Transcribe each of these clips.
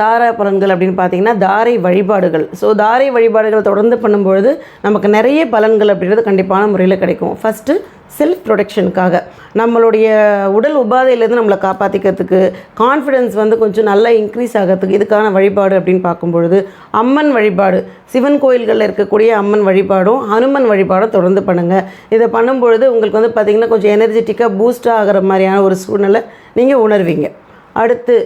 தார பலன்கள் அப்படின்னு பார்த்தீங்கன்னா தாரை வழிபாடுகள். ஸோ தாரை வழிபாடுகள் தொடர்ந்து பண்ணும்பொழுது நமக்கு நிறைய பலன்கள் அப்படின்றது கண்டிப்பான முறையில் கிடைக்கும். ஃபஸ்ட்டு செல்ஃப் ப்ரொடெக்ஷனுக்காக நம்மளுடைய உடல் உபாதையிலேருந்து நம்மளை காப்பாற்றிக்கிறதுக்கு கான்ஃபிடென்ஸ் வந்து கொஞ்சம் நல்லா இன்க்ரீஸ் ஆகிறதுக்கு இதுக்கான வழிபாடு அப்படின்னு பார்க்கும்பொழுது அம்மன் வழிபாடு. சிவன் கோயில்களில் இருக்கக்கூடிய அம்மன் வழிபாடும் ஹனுமன் வழிபாடும் தொடர்ந்து பண்ணுங்கள் இதை பண்ணும்பொழுது உங்களுக்கு வந்து பார்த்திங்கன்னா கொஞ்சம் எனர்ஜெட்டிக்காக பூஸ்ட் ஆகிற மாதிரியான ஒரு சூழ்நிலை நீங்கள் உணர்வீங்க. அடுத்து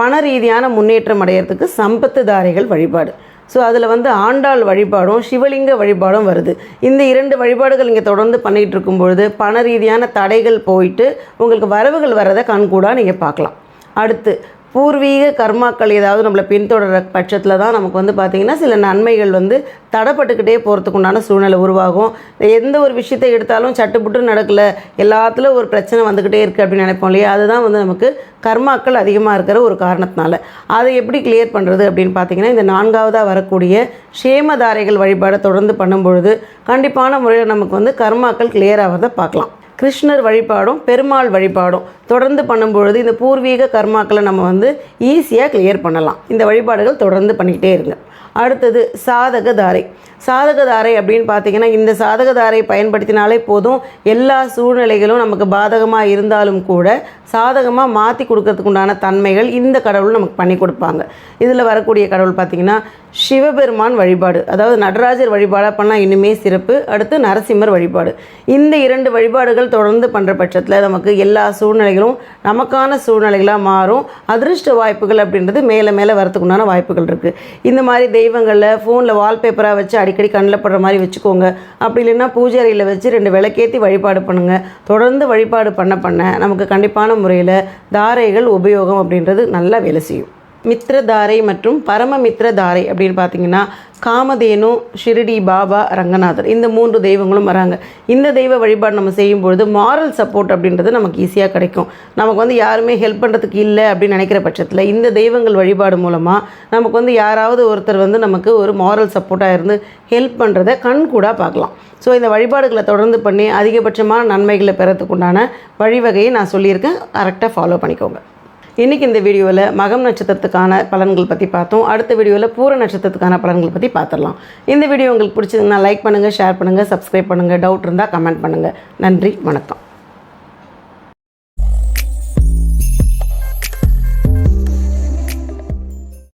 பண ரீதியான முன்னேற்றம் அடையிறதுக்கு சம்பத்து தாரைகள் வழிபாடு. ஸோ அதில் வந்து ஆண்டாள் வழிபாடும் சிவலிங்க வழிபாடும் வருது. இந்த இரண்டு வழிபாடுகள் இங்கே தொடர்ந்து பண்ணிகிட்டு இருக்கும் பொழுது பண ரீதியான தடைகள் போயிட்டு உங்களுக்கு வரவுகள் வரதை கண்கூடாக நீங்கள் பார்க்கலாம். அடுத்து பூர்வீக கர்மாக்கள் ஏதாவது நம்மளை பின்தொடர பட்சத்தில் தான் நமக்கு வந்து பார்த்திங்கன்னா சில நன்மைகள் வந்து தடைப்பட்டுக்கிட்டே போகிறதுக்கு உண்டான சூழ்நிலை உருவாகும். எந்த ஒரு விஷயத்தை எடுத்தாலும் சட்டுப்புட்டு நடக்கல எல்லாத்துலேயும் ஒரு பிரச்சனை வந்துக்கிட்டே இருக்குது அப்படின்னு நினைப்போம் இல்லையா? அதுதான் வந்து நமக்கு கர்மாக்கள் அதிகமாக இருக்கிற ஒரு காரணத்தினால. அதை எப்படி கிளியர் பண்ணுறது அப்படின்னு பார்த்தீங்கன்னா இந்த நான்காவதாக வரக்கூடிய சேமதாரைகள் வழிபாடை தொடர்ந்து பண்ணும்பொழுது கண்டிப்பான முறையில் நமக்கு வந்து கர்மாக்கள் கிளியர் ஆகிறத பார்க்கலாம். கிருஷ்ணர் வழிபாடும் பெருமாள் வழிபாடும் தொடர்ந்து பண்ணும்பொழுது இந்த பூர்வீக கர்மாக்களை நம்ம வந்து ஈஸியாக கிளியர் பண்ணலாம். இந்த வழிபாடுகள் தொடர்ந்து பண்ணிக்கிட்டே இருங்க. அடுத்தது சாதக தாரை சாதக தாரை அப்படின்னு பார்த்தீங்கன்னா இந்த சாதக தாரை பயன்படுத்தினாலே போதும் எல்லா சூழ்நிலைகளும் நமக்கு பாதகமாக இருந்தாலும் கூட சாதகமாக மாற்றி கொடுக்கறதுக்கு உண்டான தன்மைகள் இந்த கடவுள் நமக்கு பண்ணி கொடுப்பாங்க. இதில் வரக்கூடிய கடவுள் பார்த்திங்கன்னா சிவபெருமான் வழிபாடு. அதாவது நடராஜர் வழிபாடாக பண்ணால் இன்னுமே சிறப்பு. அடுத்து நரசிம்மர் வழிபாடு. இந்த இரண்டு வழிபாடுகள் தொடர்ந்து பண்ணுற பட்சத்தில் நமக்கு எல்லா சூழ்நிலைகளும் நமக்கான சூழ்நிலைகளாக மாறும். அதிர்ஷ்ட வாய்ப்புகள் அப்படின்றது மேலே மேலே வரத்துக்கு உண்டான வாய்ப்புகள் இருக்குது இந்த மாதிரி தெய்வங்களில் ஃபோனில் வால்பேப்பராக வச்சு அடிக்கடி கண்ணில் படுற மாதிரி வச்சுக்கோங்க. அப்படி இல்லைன்னா பூஜை அறையில் வச்சு ரெண்டு விளக்கேற்றி வழிபாடு பண்ணுங்கள் தொடர்ந்து வழிபாடு பண்ண பண்ண நமக்கு கண்டிப்பான முறையில் தாரைகள் உபயோகம் அப்படின்றது நல்லா வேலை செய்யும். மித்ரதாரை மற்றும் பரமமித்ரதாரை அப்படின்னு பார்த்தீங்கன்னா காமதேனு ஷிரடி பாபா ரங்கநாதர். இந்த மூன்று தெய்வங்களும் வராங்க. இந்த தெய்வ வழிபாடு நம்ம செய்யும் பொழுது மாரல் சப்போர்ட் அப்படின்றது நமக்கு ஈஸியாக கிடைக்கும். நமக்கு வந்து யாருமே ஹெல்ப் பண்ணுறதுக்கு இல்லை அப்படின்னு நினைக்கிற பட்சத்தில் இந்த தெய்வங்கள் வழிபாடு மூலமாக நமக்கு வந்து யாராவது ஒருத்தர் வந்து நமக்கு ஒரு மாரல் சப்போர்ட்டாக இருந்து ஹெல்ப் பண்ணுறத கண் கூட பார்க்கலாம். ஸோ இந்த வழிபாடுகளை தொடர்ந்து பண்ணி அதிகபட்சமான நன்மைகளை பெறத்துக்குண்டான வழிவகையை நான் சொல்லியிருக்கேன். கரெக்டாக ஃபாலோ பண்ணிக்கோங்க. இன்றைக்கி இந்த வீடியோவில் மகம் நட்சத்திரத்துக்கான பலன்கள் பற்றி பார்த்தோம். அடுத்த வீடியோவில் பூர நட்சத்திரத்துக்கான பலன்கள் பற்றி பார்த்துடலாம் இந்த வீடியோ உங்களுக்கு பிடிச்சதுன்னா லைக் பண்ணுங்கள் ஷேர் பண்ணுங்கள் சப்ஸ்கிரைப் பண்ணுங்கள் டவுட் இருந்தால் கமெண்ட் பண்ணுங்கள் நன்றி வணக்கம்.